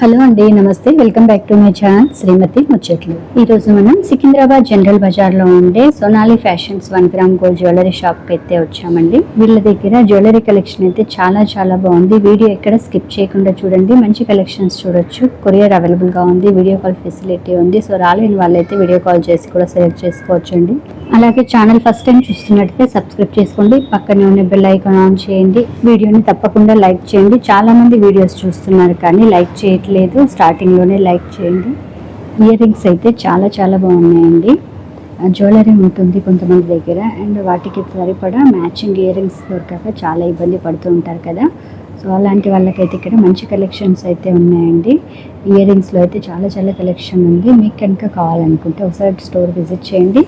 Hello అండి నమస్తే. Welcome back to my channel Srimathi Muchatlu. ఈరోజు మనం సికింద్రాబాద్ జనరల్ బజార్లో ఉండే Sonali fashions one gram gold jewellery షాప్కి అయితే వచ్చామండి. వీళ్ళ దగ్గర జ్యువెలరీ కలెక్షన్ అయితే చాలా చాలా బాగుంది. వీడియో ఎక్కడ స్కిప్ చేయకుండా చూడండి. మంచి కలెక్షన్స్ చూడొచ్చు. కొరియర్ అవైలబుల్గా ఉంది. వీడియో కాల్ ఫెసిలిటీ ఉంది. సో రాలేని వాళ్ళైతే వీడియో కాల్ చేసి కూడా సెలెక్ట్ చేసుకోవచ్చండి. అలాగే ఛానల్ ఫస్ట్ టైం చూస్తున్నట్టయితే సబ్స్క్రైబ్ చేసుకోండి. పక్కనే ఉన్న బెల్ ఐకాన్ ఆన్ చేయండి. వీడియోని తప్పకుండా లైక్ చేయండి. చాలామంది వీడియోస్ చూస్తున్నారు కానీ లైక్ చేయట్లేదు. స్టార్టింగ్లోనే లైక్ చేయండి. ఇయర్ రింగ్స్ అయితే చాలా చాలా బాగున్నాయండి. జ్యువెలరీ ఉంటుంది కొంతమంది దగ్గర. అండ్ వాటికి సరిపడా మ్యాచింగ్ ఇయర్ రింగ్స్ దొరకక చాలా ఇబ్బంది పడుతూ ఉంటారు కదా. సో అలాంటి వాళ్ళకైతే ఇక్కడ మంచి కలెక్షన్స్ అయితే ఉన్నాయండి. ఇయర్ రింగ్స్లో అయితే చాలా చాలా కలెక్షన్ ఉంది. మీకు కనుక కావాలనుకుంటే ఒకసారి స్టోర్ విజిట్ చేయండి.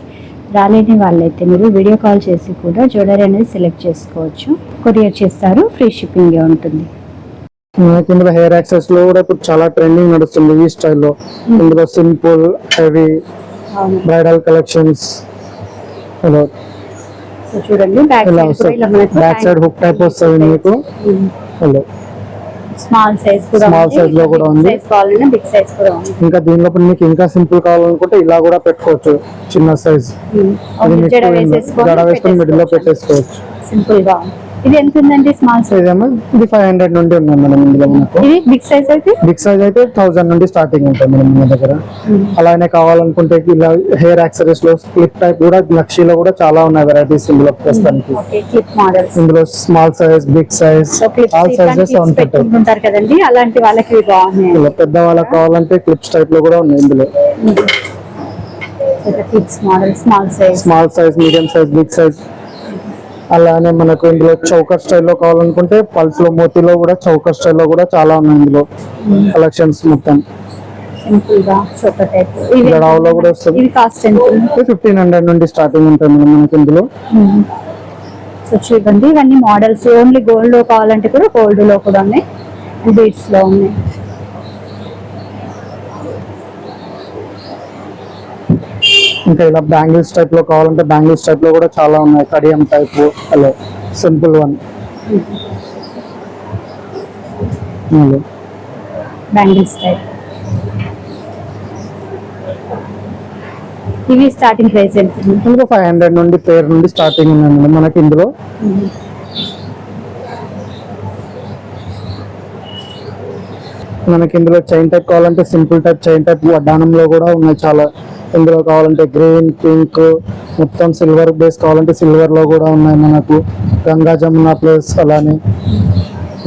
రాలేని వాళ్ళైతే మీరు వీడియో కాల్ చేసి కూడా జ్యువెలరీ అనేది సెలెక్ట్ చేసుకోవచ్చు. కొరియర్ చేస్తారు ఫ్రీ షిప్పింగ్ ఉంటుంది. ఇందులో హెయిర్ యాక్సెస్లో కూడా ఇప్పుడు చాలా ట్రెండింగ్ నడుస్తుంది ఈ స్టైల్లో. ఇందులో simple heavy bridal collections. Hello. చూడండి బ్యాక్ సైడ్ హుక్ టైప్ వస్తుంది మీకు. హలో. స్మాల్ సైజ్ కూడా Small size లో కూడా ఉంది. సైజ్ కావాలన్నా బిగ్ సైజ్ కూడా ఉంది ఇంకా దీనిలో మీకు ఇంకా సింపుల్ కావాలనుకుంటే ఇలా కూడా పెట్టుకోవచ్చు చిన్న సైజ్ జడ వేసుకొని మిడిల్లో పెట్టేసుకోవచ్చు. సింపుల్గా. ఇది ఎంత ఉందండి స్మాల్ సైజ్ ఇదేమో ఇది ఫైవ్ హండ్రెడ్ నుండి ఉన్నాయి మేడం ఇందులో మనకు. ఇది బిగ్ సైజ్ అయితే? బిగ్ సైజ్ అయితే థౌసండ్ నుండి స్టార్టింగ్ ఉంటుంది మేడం మన దగ్గర. అలానే కావాలనుకుంటే ఇలా హెయిర్ యాక్సరీస్లో క్లిప్ టైప్ కూడా లక్షీలో కూడా చాలా ఉన్నాయి వెరైటీస్ ఇందులో ప్రస్తుతానికి. మోడల్స్ ఇందులో small size big size all sizes ఉంటాయి. కదండి అలాంటి వాళ్ళకి బాగున్నాయి. పెద్ద వాళ్ళకి కావాలంటే క్లిప్స్ టైప్లో కూడా ఉన్నాయి ఇందులో. Model small size small size medium size big size అలానే మనకు ఇందులో చౌకర్ స్టైల్లో కావాలనుకుంటే పల్స్లో మోతీలో కూడా చౌకర్ స్టైల్లో కూడా చాలా ఉన్నాయి ఇందులో కలెక్షన్స్ మొత్తం. చోక కూడా వస్తుంది? ఫిఫ్టీన్ హండ్రెడ్ నుండి స్టార్టింగ్ ఉంటుంది మేడం మనకి ఇందులో. సో చూడండి ఇవన్నీ మోడల్స్. ఓన్లీ గోల్డ్లో కావాలంటే కూడా గోల్డ్లో కూడా ఉన్నాయి. బీడ్స్లో ఉన్నాయి. ఇంకా ఇలా బ్యాంగిల్స్ టైప్లో కావాలంటే బ్యాంగిల్స్ టైప్లో కూడా చాలా ఉన్నాయి. Kadiyam type hello simple one bangles type ఇవి స్టార్టింగ్ ప్రైస్ ఎంత? ఫైవ్ హండ్రెడ్ నుండి పేరు నుండి స్టార్టింగ్ మేడం మనకి ఇందులో. మనకి ఇందులో చైన్ టైప్ కావాలంటే సింపుల్ టైప్ చైన్ టైప్ వడ్డానంలో కూడా ఉన్నాయి చాలా. ఇందులో కావాలంటే గ్రీన్ పింక్ మొత్తం సిల్వర్ బేస్ కావాలంటే సిల్వర్లో కూడా ఉన్నాయి మనకు. గంగా జమున ప్లేస్ అలానే.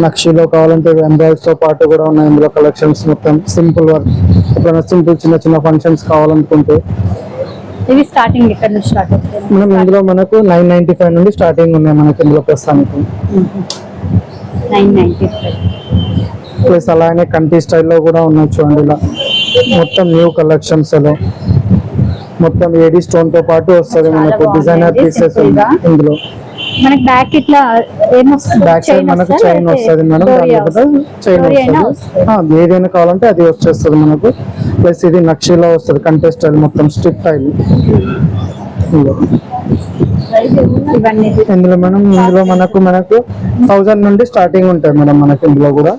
నక్షిలో కావాలంటే ఎంబ్రాయిడ్స్తో పాటు కూడా ఉన్నాయి ఇందులో కలెక్షన్స్ మొత్తం. సింపుల్ వర్క్ ఎప్పుడైనా సింపుల్ చిన్న చిన్న ఫంక్షన్స్ కావాలనుకుంటే. ఇవి స్టార్టింగ్ ఎక్కడ నుంచి స్టార్ట్ అవుతుంది మనం ఇందులో మనకు నైన్ నైన్టీ ఫైవ్ నుండి స్టార్టింగ్ ఉన్నాయి మనకి ఇందులో ప్రస్తుతానికి నైన్ నైన్టీ ఫైవ్. ప్లస్ అలానే కంటి స్టైల్లో కూడా ఉన్నాయి చూడండి ఇలా. మొత్తం న్యూ కలెక్షన్స్లో మొత్తం ఏడి స్టోన్తో పాటు వస్తుంది మనకు డిజైనర్ పీసెస్. ఇందులో. మనకి బ్యాక్ ఇట్లా ఏమొస్తుంది బ్యాక్ సైడ్ మనకు చైన్ వస్తుంది మేడం చైన్ వస్తుంది. ఆ, ఏదైనా కావాలంటే అది వచ్చేస్తుంది మనకు. ప్లస్ ఇది నక్షిలో వస్తుంది కంటే స్టైల్ మొత్తం స్ట్రిప్ టైల్ ఇందులో. మేడం ఇందులో మనకు మనకు థౌజండ్ నుండి స్టార్టింగ్ ఉంటాయి మేడం మనకి ఇందులో కూడా.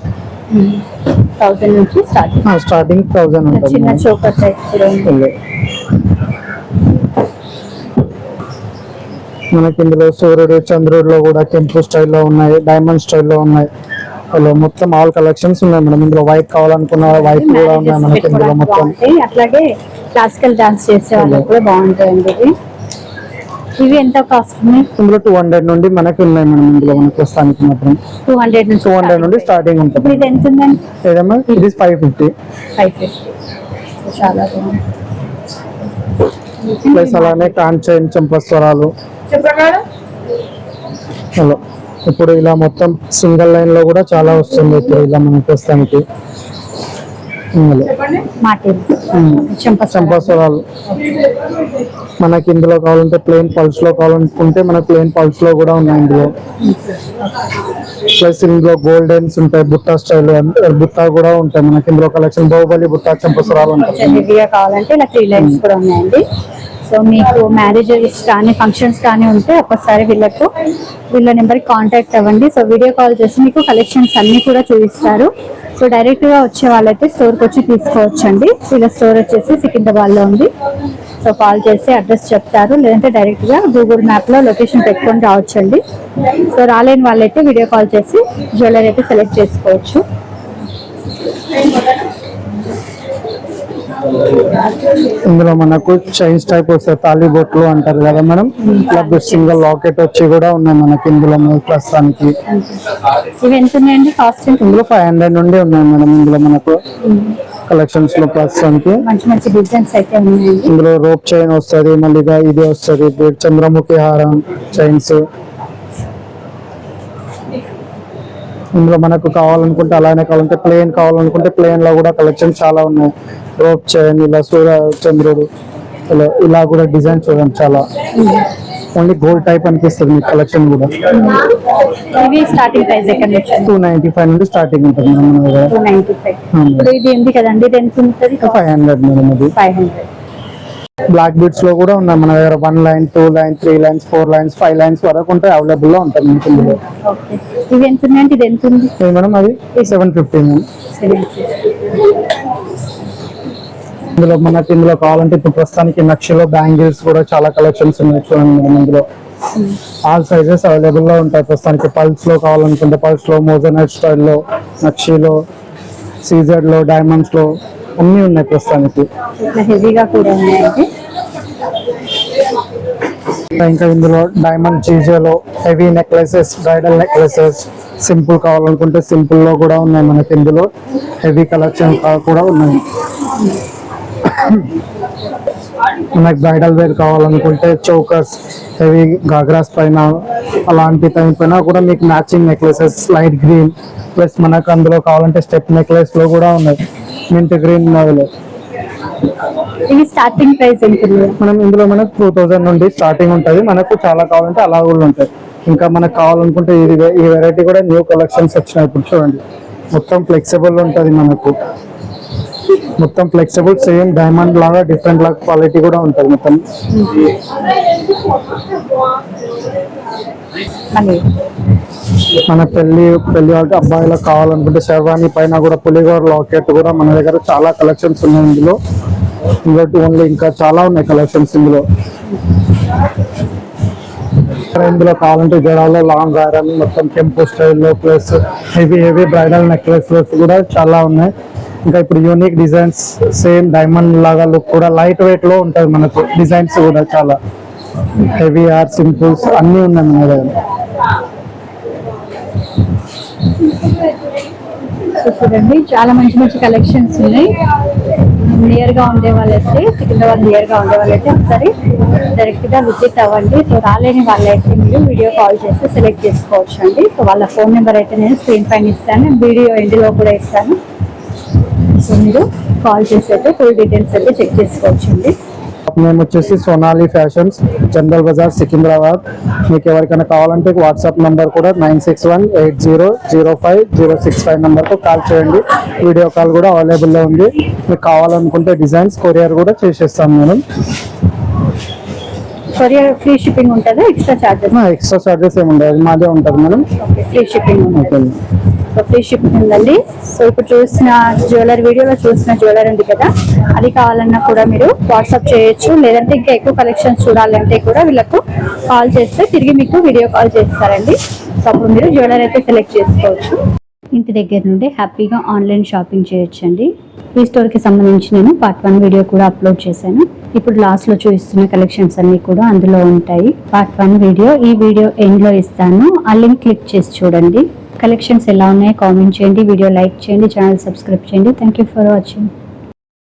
థౌసండ్ నుంచి స్టార్ట్. స్టార్టింగ్ థౌజండ్ ఉంటుంది. చిన్న. చోకర్. మనకి ఇందులో సూర్యుడు చంద్రుడిలో కూడా కెంపు స్టైల్లో ఉన్నాయి డైమండ్ స్టైల్లో ఉన్నాయి. హలో మొత్తం ఆల్ కలెక్షన్స్ ఉన్నాయి మేడం. ఇందులో వైట్ కావాలనుకున్న వైట్ కూడా ఉన్నాయి మనకి ఇందులో మొత్తం. అట్లాగే క్లాసికల్ డాన్స్ చేసే వాళ్ళకి కూడా బాగుంటాయండి ఇవి ఎంత కాస్ట్ ఇందులో టూ హండ్రెడ్ నుండి మనకి ఉన్నాయి మేడం. ఇందులో మనకి ప్రస్తుతానికి మాత్రం టూ హండ్రెడ్ నుంచి టూ హండ్రెడ్ నుండి స్టార్టింగ్ ఉంటుంది. ఇది ఎంత ఉందండి? ఏదమ్మా? ఇది ఫైవ్ ఫిఫ్టీ ఫైవ్ ఫిఫ్టీ చాలా ప్లస్ అలానే కాంచైన్ చంపస్వరాలు హలో ఇప్పుడు ఇలా మొత్తం సింగిల్ లైన్లో కూడా చాలా వస్తుంది. ఇప్పుడు ఇలా మన ప్రస్తుతానికి. చంపస్వరాలు మనకి ఇందులో కావాలంటే ప్లేన్ పల్స్లో కావాలనుకుంటే మన ప్లేన్ పల్స్లో కూడా ఉన్నాయి ఇందులో. ప్లస్ ఇందులో గోల్డెన్స్ ఉంటాయి బుట్టా స్టైల్ బుట్టా కూడా ఉంటాయి. మనకి ఇందులో కలెక్షన్ బాహుబలి బుట్టా చంపస్వరాలు ఉంటాయి కావాలంటే ఇలా త్రీ లైన్స్ కూడా ఉన్నాయండి. సో మీకు మ్యారేజెస్ కానీ ఫంక్షన్స్ కానీ ఉంటే ఒక్కసారి వీళ్ళకు వీళ్ళ నెంబర్కి కాంటాక్ట్ అవ్వండి. సో వీడియో కాల్ చేసి మీకు కలెక్షన్స్ అన్నీ కూడా చూపిస్తారు. సో డైరెక్ట్గా వచ్చే వాళ్ళైతే స్టోర్కి వచ్చి తీసుకోవచ్చండి. వీళ్ళ స్టోర్ వచ్చేసి సికింద్రాబాద్లో ఉంది. సో కాల్ చేసి అడ్రస్ చెప్తారు. లేదంటే డైరెక్ట్గా గూగుల్ మ్యాప్లో లొకేషన్ పెట్టుకొని రావచ్చండి. సో రాలేని వాళ్ళైతే వీడియో కాల్ చేసి జ్యువెలరీ అయితే సెలెక్ట్ చేసుకోవచ్చు. ఇందులో మనకు చైన్స్ టైప్ వస్తాయి తాళి బొట్లు అంటారు కదా మేడం. ఇట్లా సింగిల్ లాకెట్ వచ్చి కూడా ఉన్నాయి మనకి ఇందులో ప్రస్తుతానికి ఇందులో ఫైవ్ హండ్రెడ్ నుండి ఉన్నాయి మేడం ఇందులో మనకు కలెక్షన్స్లో ప్రస్తుతానికి ఇందులో రోప్ చైన్ వస్తుంది మళ్ళీ ఇక ఇది వస్తుంది చంద్రముఖి హారం చైన్స్ ఇందులో మనకు కావాలనుకుంటే అలానే కావాలంటే ప్లేన్ కావాలనుకుంటే ప్లేన్లో కూడా కలెక్షన్ చాలా ఉన్నాయి. రోప్ చైన్ ఇలా సూర్య చంద్రుడు ఇలా ఇలా కూడా డిజైన్ చూడండి చాలా. ఓన్లీ గోల్డ్ టైప్ అనిపిస్తుంది మీ కలెక్షన్ కూడా. ఇవి స్టార్టింగ్ ప్రైస్ ఎక్కడ నుంచి టూ నైన్టీ ఫైవ్ నుండి స్టార్టింగ్ ఉంటుంది మేడం మన దగ్గర. ఫైవ్. ఇప్పుడు ఇది ఉంది కదండి? ఇది ఎంత ఉంటుంది? ఫైవ్ హండ్రెడ్ మేడం ఇది ఫైవ్ హండ్రెడ్ బ్లాక్ బీట్స్లో కూడా ఉన్నాయి మన దగ్గర. One line two line three lines four lines five lines వరకు ఉంటాయి. అవైలబుల్లో ఉంటాయి ఇందులో. ఇది ఎంత ఉంది? మేడం అది సెవెన్ ఫిఫ్టీ మేడం. ఇందులో మనకి ఇందులో కావాలంటే ఇప్పుడు ప్రస్తుతానికి నక్షలో బ్యాంగిల్స్ కూడా చాలా కలెక్షన్స్ ఉన్నాయి చూడండి ఇందులో. ఆల్ సైజెస్ అవైలబుల్లో ఉంటాయి ప్రస్తుతానికి. పల్స్లో కావాలనుకుంటే పల్స్లో మోజనైట్ స్టైల్లో నక్షిలో సీజెడ్లో డైమండ్స్లో అన్ని ఉన్నాయి ప్రస్తుతానికి. ఇంకా ఇందులో diamond చీజలో heavy necklaces bridal necklaces simple కావాలనుకుంటే సింపుల్లో కూడా ఉన్నాయి మనకి ఇందులో. హెవీ కలెక్షన్ కూడా ఉన్నాయి. మనకి బ్రైడల్ వేర్ కావాలనుకుంటే చౌకర్స్ హెవీ గాగ్రాస్ పైన అలాంటి టైం పైన కూడా మీకు matching necklaces light green plus మనకు అందులో కావాలంటే స్టెప్ నెక్లెస్లో కూడా ఉన్నాయి. మింట్ గ్రీన్లో ఇవి స్టార్టింగ్ ప్రైస్ మనం ఇందులో మనకు టూ థౌజండ్ నుండి స్టార్టింగ్ ఉంటుంది. మనకు చాలా కావాలంటే అలా కూడా ఉంటాయి. ఇంకా మనకు కావాలనుకుంటే ఇది ఈ వెరైటీ కూడా న్యూ కలెక్షన్స్ వచ్చినాయి ఇప్పుడు చూడండి. మొత్తం ఫ్లెక్సిబుల్ ఉంటుంది మనకు. మొత్తం ఫ్లెక్సిబుల్ సేమ్ డైమండ్ లాగా డిఫరెంట్ లాగా క్వాలిటీ కూడా ఉంటుంది మొత్తం. మన పెళ్ళి పెళ్ళి వాళ్ళకి అబ్బాయిలకు కావాలనుకుంటే శర్వాణి పైన కూడా పులిగోర లాకెట్ కూడా మన దగ్గర చాలా కలెక్షన్స్ ఉన్నాయి ఇందులో. ఇంకోటి ఓన్లీ ఇంకా చాలా ఉన్నాయి కలెక్షన్స్ ఇందులో. ఇందులో కావాలంటే జడాలో లాంగ్ హారం మొత్తం టెంపో స్టైల్లో plus heavy heavy bridal necklaces కూడా చాలా ఉన్నాయి. ఇంకా ఇప్పుడు యూనిక్ డిజైన్స్ సేమ్ డైమండ్ లాగా లుక్ కూడా లైట్ వెయిట్లో ఉంటుంది మనకు. డిజైన్స్ కూడా చాలా. హెవీ ఆర్ సింపుల్స్ అన్నీ ఉన్నాయి మన దగ్గర. సో చూడండి చాలా మంచి మంచి కలెక్షన్స్ ఉన్నాయి. నియర్గా ఉండే వాళ్ళైతే సికింద్రాబాద్ నియర్గా ఉండే వాళ్ళైతే ఒకసారి డైరెక్ట్గా విజిట్ అవ్వండి. సో రాలేని వాళ్ళైతే మీరు వీడియో కాల్ చేసి సెలెక్ట్ చేసుకోవచ్చు అండి సో వాళ్ళ ఫోన్ నెంబర్ అయితే నేను స్క్రీన్ పైన ఇస్తాను. వీడియో ఎండ్లో కూడా ఇస్తాను. సో మీరు కాల్ చేసి అయితే ఫుల్ డీటెయిల్స్ అయితే చెక్ చేసుకోవచ్చు అండి మేము వచ్చేసి సోనాలి ఫ్యాషన్స్ జనరల్ బజార్ సికింద్రాబాద్ మీకు ఎవరికైనా కావాలంటే వాట్సాప్ నంబర్ కూడా nine six one eight zero zero five zero six five నెంబర్కు కాల్ చేయండి. వీడియో కాల్ కూడా అవైలబుల్లో ఉంది. మీకు కావాలనుకుంటే డిజైన్స్ కొరియర్ కూడా చేసేస్తాం మేడం. కొరియర్ ఫ్రీ షిప్పింగ్ ఉంటుందా? ఎక్స్ట్రా చార్జెస్ ఎక్స్ట్రా చార్జెస్ ఏమి ఉండదు మాదే ఉంటుంది మేడం. ఫ్రీ షిప్పింగ్ ఉంటుంది. ఫ్రీ షిప్పింగ్ ఉందండి. సో ఇప్పుడు చూసిన జ్యువెలరీ వీడియోలో చూసిన జ్యువెలరీ ఉంది కదా. అది కావాలన్నా కూడా మీరు వాట్సాప్ చేయొచ్చు. లేదంటే ఇంకా ఎక్కువ కలెక్షన్స్ చూడాలంటే కూడా వీళ్ళకు కాల్ చేస్తే తిరిగి మీకు వీడియో కాల్ చేస్తారండి. సో అప్పుడు మీరు జ్యువెలరీ అయితే సెలెక్ట్ చేసుకోవచ్చు. ఇంటి దగ్గర నుండి హ్యాపీగా ఆన్లైన్ షాపింగ్ చేయొచ్చండి. ఈ స్టోర్కి సంబంధించి నేను పార్ట్ వన్ వీడియో కూడా అప్లోడ్ చేశాను. ఇప్పుడు లాస్ట్లో చూపిస్తున్న కలెక్షన్స్ అన్నీ కూడా అందులో ఉంటాయి. పార్ట్ వన్ వీడియో ఈ వీడియో ఎండ్లో ఇస్తాను. ఆ లింక్ క్లిక్ చేసి చూడండి. కలెక్షన్స్ ఎలా ఉన్నాయో? కామెంట్ చేయండి. వీడియో లైక్ చేయండి. ఛానల్ సబ్స్క్రైబ్ చేయండి. Thank you for watching